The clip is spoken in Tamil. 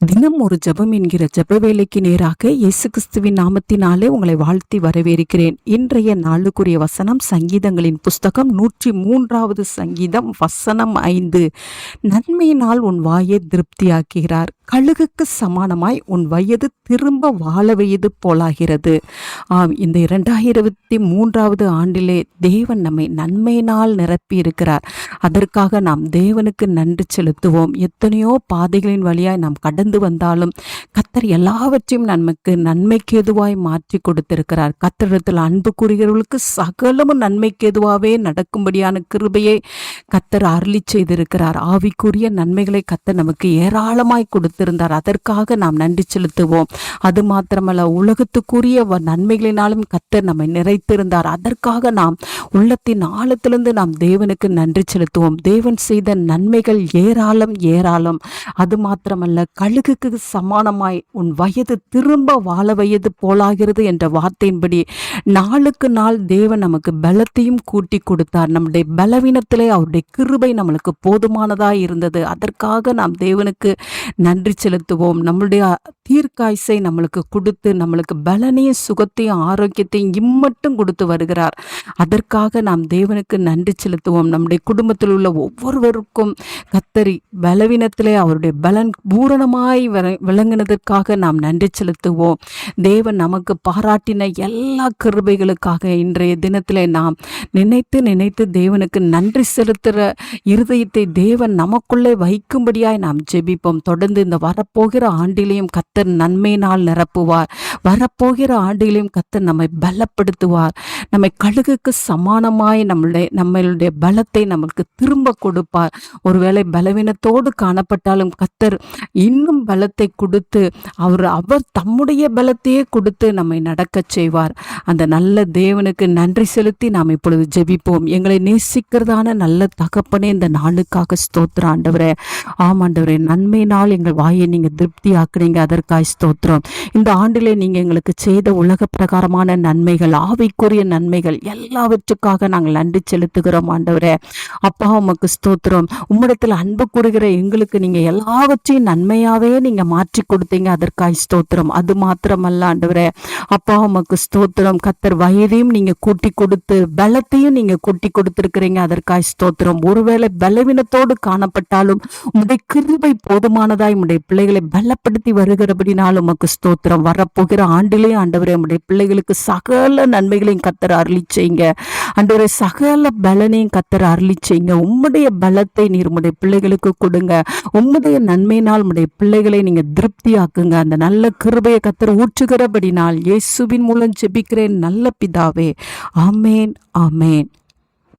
தினம் ஒரு ஜெபம் என்கிற ஜப வேலைக்கு நேராக இயேசு கிறிஸ்துவின் நாமத்தினாலே உங்களை வாழ்த்தி வரவேற்கிறேன். இன்றைய நாளுக்குரிய வசனம் சங்கீதங்களின் புஸ்தகம் நூற்றி மூன்றாவது சங்கீதம் வசனம் ஐந்து. நன்மையினால் உன் வாயை திருப்தியாக்குகிறார். கழுகுக்கு சமானமாய் உன் வயது திரும்ப வாழ வயது போலாகிறது. ஆம் இந்த இரண்டாயிரத்தி மூன்றாவது ஆண்டிலே தேவன் நம்மை நன்மையினால் நிரப்பி இருக்கிறார் அதற்காக நாம் தேவனுக்கு நன்றி செலுத்துவோம். எத்தனையோ பாதைகளின் வழியாய் நாம் கடந்து வந்தாலும் கத்தர் எல்லாவற்றையும் நமக்கு நன்மைக்கு எதுவாய் மாற்றி கொடுத்திருக்கிறார். கத்தரிடத்தில் அன்பு கூறுகிறவர்களுக்கு சகலமும் நன்மைக்கு எதுவாகவே நடக்கும்படியான கிருபையை கத்தர் அருளி செய்திருக்கிறார். ஆவிக்குரிய நன்மைகளை கத்தர் நமக்கு ஏராளமாய் வைத்திருந்தார். அதற்காக நாம் நன்றி செலுத்துவோம். அது மாத்திரமல்ல உலகத்துக்குரிய வ- நன்மைகளினாலும் கத்தர் நம்மை நிறைத்திருந்தார். அதற்காக நாம் உள்ளத்தின் ஆழத்திலிருந்து நாம் தேவனுக்கு நன்றி செலுத்துவோம். தேவன் செய்த நன்மைகள் ஏராளம் ஏராளம். அது மாத்திரமல்ல கழுகுக்கு சமானமாய் உன் வயது திரும்ப வாழ வயது போலாகிறது என்ற வார்த்தையின்படி நாளுக்கு நாள் தேவன் நமக்கு பலத்தையும் கூட்டி கொடுத்தார். நம்முடைய பலவீனத்திலே அவருடைய கிருபை நம்மளுக்கு போதுமானதாக இருந்தது. அதற்காக நாம் தேவனுக்கு நன்றி நன்றி செலுத்துவோம். நம்முடைய தீர்க்காய்ச்சை நம்மளுக்கு கொடுத்து நம்மளுக்கு பலனையும் சுகத்தையும் ஆரோக்கியத்தையும் இம்மட்டும் கொடுத்து வருகிறார். அதற்காக நாம் தேவனுக்கு நன்றி செலுத்துவோம். நம்முடைய குடும்பத்தில் உள்ள ஒவ்வொருவருக்கும் கத்தரி பலவீனத்திலே அவருடைய பலன் பூரணமாய் விளங்கினதற்காக நாம் நன்றி செலுத்துவோம். தேவன் நமக்கு பாராட்டின எல்லா கிருபைகளுக்காக இன்றைய தினத்திலே நாம் நினைத்து நினைத்து தேவனுக்கு நன்றி செலுத்துகிற இருதயத்தை தேவன் நமக்குள்ளே வைக்கும்படியாய் நாம் ஜெபிப்போம். தொடர்ந்து இந்த வரப்போகிற ஆண்டிலையும் கத்தர் நன்மையினால் நிரப்புவார். வரப்போகிற ஆண்டிலையும் கத்தர் நம்மை பலப்படுத்துவார். நம்மை கழுகுக்கு சமானமாய் நம்மளுடைய நம்மளுடைய பலத்தை நமக்கு திரும்ப கொடுப்பார். ஒருவேளை பலவீனத்தோடு காணப்பட்டாலும் கத்தர் இன்னும் பலத்தை கொடுத்து அவர் அவர் தம்முடைய பலத்தையே கொடுத்து நம்மை நடக்கச் செய்வார். அந்த நல்ல தேவனுக்கு நன்றி செலுத்தி நாம் இப்பொழுது ஜெபிப்போம். எங்களை நேசிக்கிறதான நல்ல தகப்பனே இந்த நாளுக்காக ஸ்தோத்திர ஆண்டவரே. ஆமாண்டவரே நன்மையினால் எங்கள் வாயை நீங்கள் திருப்தி அதற்கு அதற்காய் ஸ்தோத்திரம். இந்த ஆண்டிலே நீங்கள் எங்களுக்கு செய்த உலக பிரகாரமான நன்மைகள் ஆவிக்குரிய நன்மைகள் எல்லாவற்றுக்காக நாங்கள் நன்றி செலுத்துகிறோம் ஆண்டவரே. அப்பா உமக்கு ஸ்தோத்திரம். உம்மிடத்தில் அன்பு கூறுகிற எங்களுக்கு நீங்க எல்லாவற்றையும் நன்மையாவே நீங்க மாற்றி கொடுத்தீங்க அதற்காய் ஸ்தோத்திரம். அது மாத்திரமல்ல ஆண்டவரே. அப்பா உமக்கு ஸ்தோத்திரம். கத்தர் வயதையும் நீங்க கூட்டி கொடுத்து பலத்தையும் நீங்க கூட்டி கொடுத்திருக்கிறீங்க அதற்காய் ஸ்தோத்திரம். ஒருவேளை பலவீனத்தோடு காணப்பட்டாலும் உம்முடைய கிருபை போதுமானதாய் உம்முடைய பிள்ளைகளை பலப்படுத்தி வருகிறபடினாலும் உமக்கு ஸ்தோத்திரம். வரப்போகிற ஆண்டிலே ஆண்டவரே நம்முடைய பிள்ளைகளுக்கு சகல நன்மைகளையும் கத்தர் அருளி செய்யுங்க. ஆண்டவரே சகல பலனையும் கத்தர் அருளி செய்யுங்க. உம்முடைய பலத்தை நீர் உம்முடைய பிள்ளைகளுக்கு கொடுங்க. உம்முடைய நன்மையினால் உம்முடைய பிள்ளைகளை நீங்க திருப்தியாக்குங்க. அந்த நல்ல கிருபையை கத்தர் ஊற்றுகிறபடினால் இயேசுவின் மூலம் ஜெபிக்கிறேன் நல்ல பிதாவே. ஆமேன் ஆமேன்.